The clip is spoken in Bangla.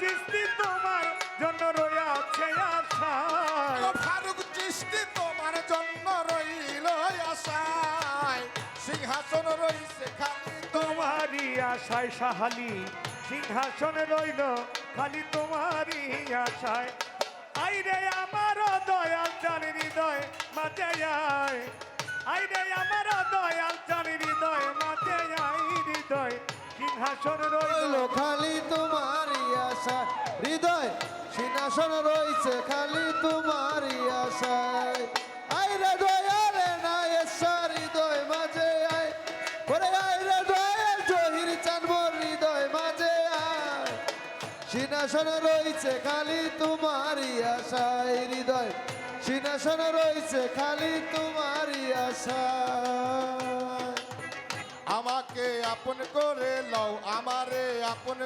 চিস্তি তোমার জন্য রয়েছে আশায়। ও ফারুক চিস্তি তোমার জন্য রইল আশায়। সিংহাসন রইছে খালি তোমার তোমারই আশায় সাহালি সিংহাসন রইল খালি তোমারই আশায়। আইরে আমার দয়াল চান হৃদয় মাঝে আয়। আইরে আমার দয়াল চান হৃদয় মাঝে আই হৃদয় সিংহাসন রইল খালি আশা হৃদয় সিংহাসন রয়েছে খালি তোমারই আশায়। হৃদয় সিংহাসন রয়েছে খালি তোমারই হৃদয়। সিংহাসন রয়েছে খালি তোমারই আমাকে আপন করে লও আমারে, আপন